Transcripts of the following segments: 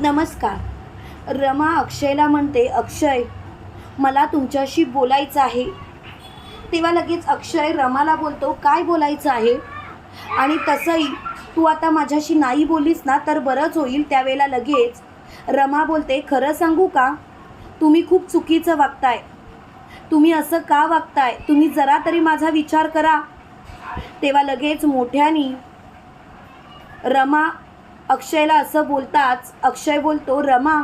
नमस्कार. रमा अक्षयला म्हणते अक्षय मला तुमच्याशी बोलायचं आहे. तेव्हा लगेच अक्षय रमाला बोलतो काय बोलायचं आहे? आणि तसंही तू आता माझ्याशी नाही बोललीस ना तर बरंच होईल. त्यावेळेला लगेच रमा बोलते खरं सांगू का? तुम्ही खूप चुकीचं वागताय. तुम्ही असं का वागताय? तुम्ही जरा तरी माझा विचार करा. तेव्हा लगेच मोठ्यानी रमा अक्षयला असं बोलताच अक्षय बोलतो रमा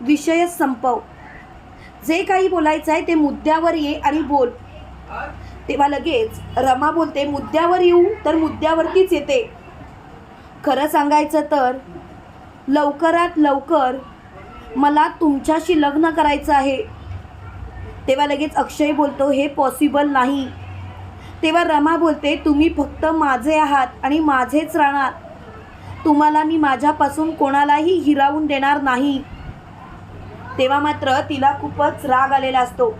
विषयच संपव. जे काही बोलायचं आहे ते मुद्द्यावर ये आणि बोल. तेव्हा लगेच रमा बोलते मुद्द्यावर येऊ तर मुद्द्यावरतीच येते. खरं सांगायचं तर लवकरात लवकर मला तुमच्याशी लग्न करायचं आहे. तेव्हा लगेच अक्षय बोलतो हे पॉसिबल नाही. तेव्हा रमा बोलते तुम्ही फक्त माझे आहात आणि माझेच राहणार. तुम्हाला मी माझ्यापासून कोणालाही हिरावून देणार नाही. तेव्हा मात्र तिला खूपच राग आलेला असतो.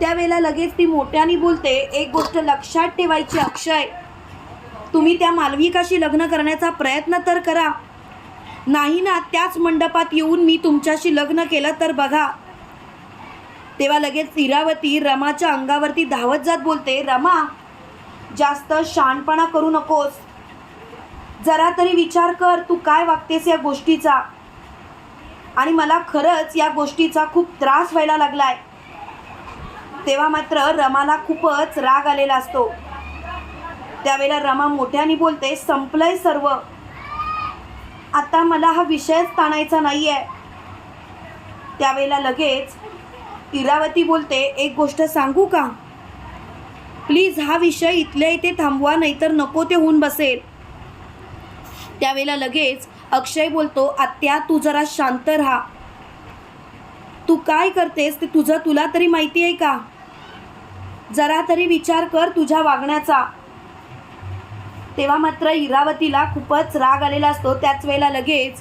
त्यावेळेला लगेच ती मोठ्याने बोलते एक गोष्ट लक्षात ठेवायची अक्षय. तुम्ही त्या मालविकाशी लग्न करण्याचा प्रयत्न तर करा. नाही ना त्याच मंडपात येऊन मी तुमच्याशी लग्न केलं तर बघा. तेव्हा लगेच इरावती रमाच्या अंगावरती धावत जात बोलते रमा जास्त शहाणपणा करू नकोस. जरा तरी विचार कर तू काय वागतेस या गोष्टीचा? आणि मला खरंच या गोष्टीचा खूप त्रास व्हायला लागलाय. तेव्हा मात्र रमाला खूपच राग आलेला असतो. त्यावेळेला रमा मोठ्याने बोलते संपलंय सर्व. आता मला हा विषयच ताणायचा नाही आहे त्यावेळेला लगेच इरावती बोलते एक गोष्ट सांगू का? प्लीज हा विषय इथल्या इथे थांबवा नाहीतर नको ते होऊन बसेल. त्यावेळेला लगेच अक्षय बोलतो आत्या तू जरा शांत राहा. तू काय करतेस? ते तुझं तुला तरी माहिती आहे का? जरा तरी विचार कर तुझ्या वागण्याचा. तेव्हा मात्र इरावतीला खूपच राग आलेला असतो. त्याच वेळेला लगेच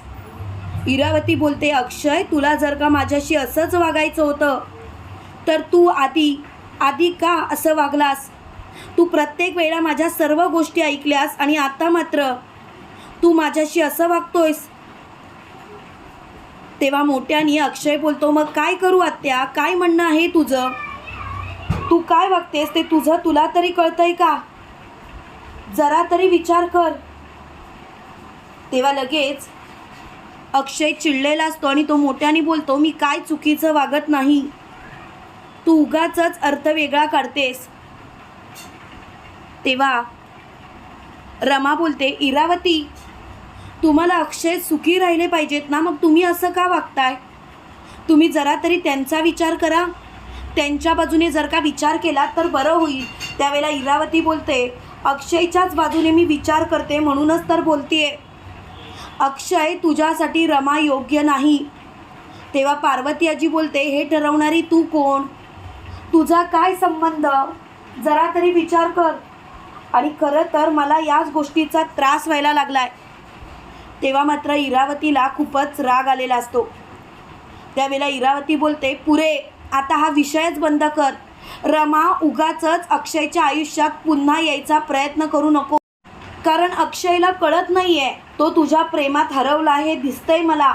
इरावती बोलते अक्षय तुला जर का माझ्याशी असंच वागायचं होतं तर तू आधी आधी का असं वागलास? तू प्रत्येक वेळा माझ्या सर्व गोष्टी ऐकल्यास आणि आता मात्र तू माझ्याशी असं वागतोयस? तेव्हा मोठ्याने अक्षय बोलतो मग काय करू आत्या? काय म्हणणं आहे तुझं? तू काय वागतेस ते तुझं तुला तरी कळतंय का? जरा तरी विचार कर. तेव्हा लगेच अक्षय चिडलेला असतो आणि तो मोठ्याने बोलतो मी काय चुकीचं वागत नाही. तू उगाच अर्थ वेगळा काढतेस. तेव्हा रमा बोलते इरावती तुम्हाला अक्षय सुखी राहिले पाहिजेत ना? मग तुम्ही असं का वागताय? तुम्ही जरा तरी त्यांचा विचार करा. त्यांच्या बाजूने जर का विचार केला तर बरं होईल. त्यावेळेला इरावती बोलते अक्षयच्याच बाजूने मी विचार करते म्हणूनच तर बोलतीये. अक्षय तुझ्यासाठी रमा योग्य नाही. तेव्हा पार्वती आजी बोलते हे ठरवणारी तू कोण? तुझा काय संबंध? जरा तरी विचार कर. आणि खरं तर मला याच गोष्टीचा त्रास व्हायला लागलाय. तेव्हा मात्र इरावतीला खूपच राग आलेला असतो. त्यावेळेला इरावती बोलते पुरे आता हा विषयच बंद कर. रमा उगाचच अक्षयच्या आयुष्यात पुन्हा यायचा प्रयत्न करू नको. कारण अक्षयला कळत नाही आहे तो तुझ्या प्रेमात हरवला हे दिसतंय मला.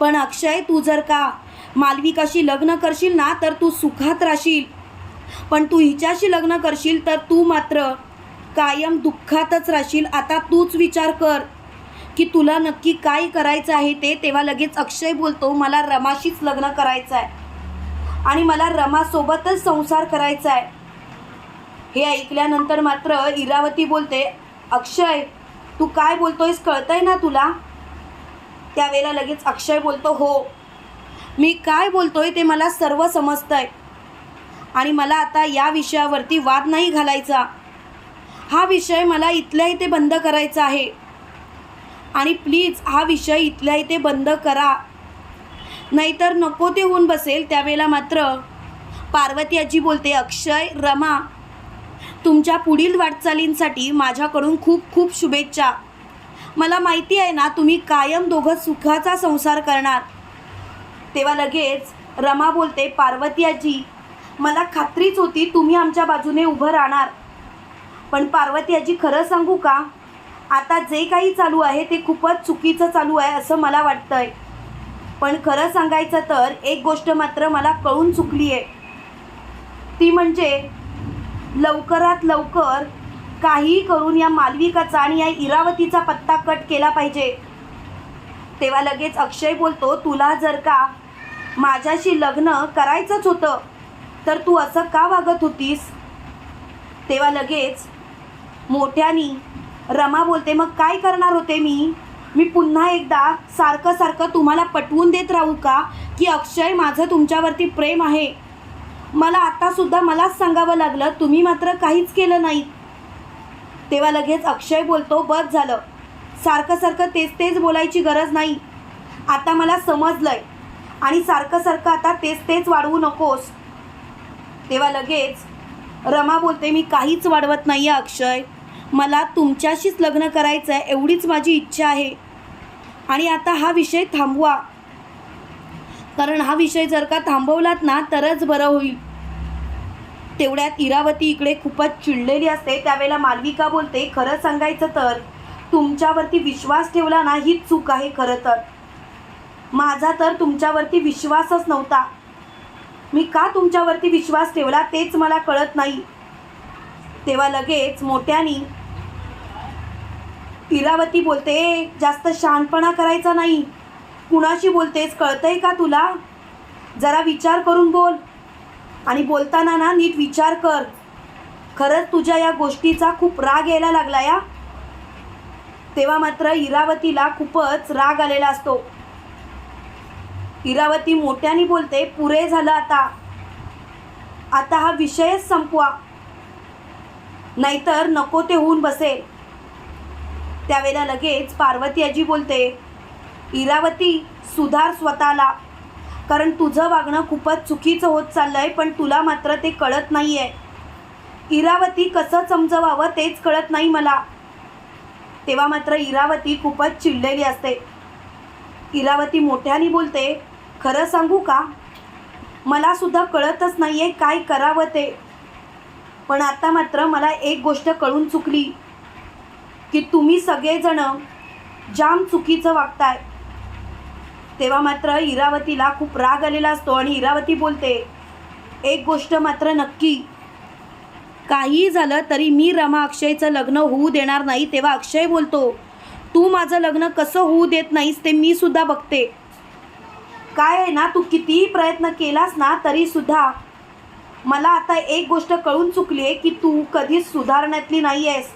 पण अक्षय तू जर का मालविकाशी लग्न करशील ना तर तू सुखात राहशील. पण तू हिच्याशी लग्न करशील तर तू मात्र कायम दुःखातच राहशील. आता तूच विचार कर. की तुला नक्की काय करायचं आहे ते तेव्हा लगेच अक्षय बोलतो मला रमाशीच लग्न करायचं आहे. आणि मला रमासोबतच संसार करायचा आहे. हे ऐकल्यानंतर मात्र इरावती बोलते अक्षय तू काय बोलतोयस कळतंय ना तुला? त्यावेळेला लगेच अक्षय बोलतो हो मी काय बोलतोय ते मला सर्व समजतंय. आणि मला आता या विषयावरती वाद नाही घालायचा. हा विषय मला इथल्या इथे बंद करायचा आहे. आणि प्लीज हा विषय इथल्या इथे बंद करा. नाहीतर नको ते होऊन बसेल. त्यावेळेला मात्र पार्वती आजी बोलते अक्षय रमा तुमच्या पुढील वाटचालींसाठी माझ्याकडून खूप खूप शुभेच्छा. मला माहिती आहे ना तुम्ही कायम दोघं सुखाचा संसार करणार. तेव्हा लगेच रमा बोलते पार्वती आजी मला खात्रीच होती तुम्ही आमच्या बाजूने उभं राहणार. पण पार्वती आजी खरं सांगू का? आता जे काही चालू आहे ते खूपच चुकीचं चालू आहे असं मला वाटतंय. पण खरं सांगायचं तर एक गोष्ट मात्र मला कळून चुकली आहे. ती म्हणजे लवकरात लवकर काही करून या मालविकाचा आणि या इरावतीचा पत्ता कट केला पाहिजे. तेव्हा लगेच अक्षय बोलतो तुला जर का माझ्याशी लग्न करायचंच होतं तर तू असं का वागत होतीस? तेव्हा लगेच मोठ्यानी रमा बोलते मग काय करणार होते मी? मी पुन्हा एकदा सारखं सारखं तुम्हाला पटवून देत राहू का? की अक्षय माझं तुमच्यावरती प्रेम आहे. मला आत्तासुद्धा मलाच सांगावं लागलं तुम्ही मात्र काहीच केलं नाही. तेव्हा लगेच अक्षय बोलतो बस झालं. सारखं सारखं तेच तेच बोलायची गरज नाही. आता मला समजलंय. आणि सारखं सारखं आता तेच तेच वाढवू नकोस. तेव्हा लगेच रमा बोलते मी काहीच वाढवत नाही आहे अक्षय. मला तुमच्याशीच लग्न करायचं आहे एवढीच माझी इच्छा आहे. आणि आता हा विषय थांबवा. कारण हा विषय जर का थांबवलात ना तरच बरं होईल. तेवढ्यात इरावती इकडे खूपच चिडलेली असते. त्यावेळेला मालविका बोलते खरं सांगायचं तर तुमच्यावरती विश्वास ठेवला ना हीच चूक आहे खरं तर. माझा तर तुमच्यावरती विश्वासच नव्हता. मी का तुमच्यावरती विश्वास ठेवला तेच मला कळत नाही. तेव्हा लगेच मोठ्यानी इरावती बोलते जास्त शहाणपणा करायचा नाही. कुणाशी बोलतेस कळतंय का तुला? जरा विचार करून बोल. आणि बोलताना ना नीट विचार कर. खरंच तुझ्या या गोष्टीचा खूप राग यायला लागला या? तेव्हा मात्र इरावतीला खूपच राग आलेला असतो. इरावती मोठ्याने बोलते पुरे झालं आता. आता हा विषयच संपवा. नाहीतर नको ते होऊन बसेल. त्यावेळेला लगेच पार्वती आजी बोलते इरावती सुधार स्वतःला. कारण तुझं वागणं खूपच चुकीचं होत चाललंय पण तुला मात्र ते कळत नाही आहे इरावती कसं समजवावं तेच कळत नाही मला. तेव्हा मात्र इरावती खूपच चिडलेली असते. इरावती मोठ्याने बोलते खरं सांगू का? मला सुद्धा कळतच नाही आहे काय करावं ते. पण आता मात्र मला एक गोष्ट कळून चुकली. की तुम्ही सगळेजण जाम चुकीचं वागताय. तेव्हा मात्र इरावतीला खूप राग आलेला असतो आणि इरावती बोलते एक गोष्ट मात्र नक्की. काही झालं तरी मी रमा अक्षयचं लग्न होऊ देणार नाही तेव्हा अक्षय बोलतो तू माझं लग्न कसं होऊ देत नाहीस ते मी सुद्धा बघते. काय आहे ना तू कितीही प्रयत्न केलास ना तरीसुद्धा मला आता एक गोष्ट कळून चुकली आहे की तू कधीच सुधारण्यातली नाही आहेस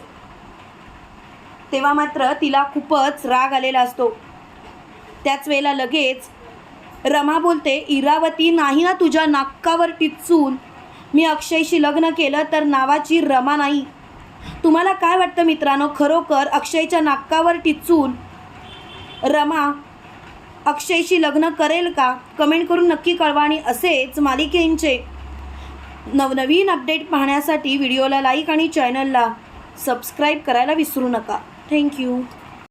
तेव्हा मात्र तिला खूपच राग आलेला असतो. त्याच वेळेला लगेच रमा बोलते इरावती नाही ना तुझ्या नाकावर टिचून? मी अक्षयशी लग्न केलं तर नावाची रमा नाही. तुम्हाला काय वाटतं मित्रांनो? खरोखर अक्षयच्या नाकावर टिचून रमा अक्षयशी लग्न करेल का? कमेंट करून नक्की कळवा आणि असेच मालिकेंचे नवनवीन अपडेट पाहण्यासाठी व्हिडिओला लाईक आणि चॅनलला सबस्क्राईब करायला विसरू नका. Thank you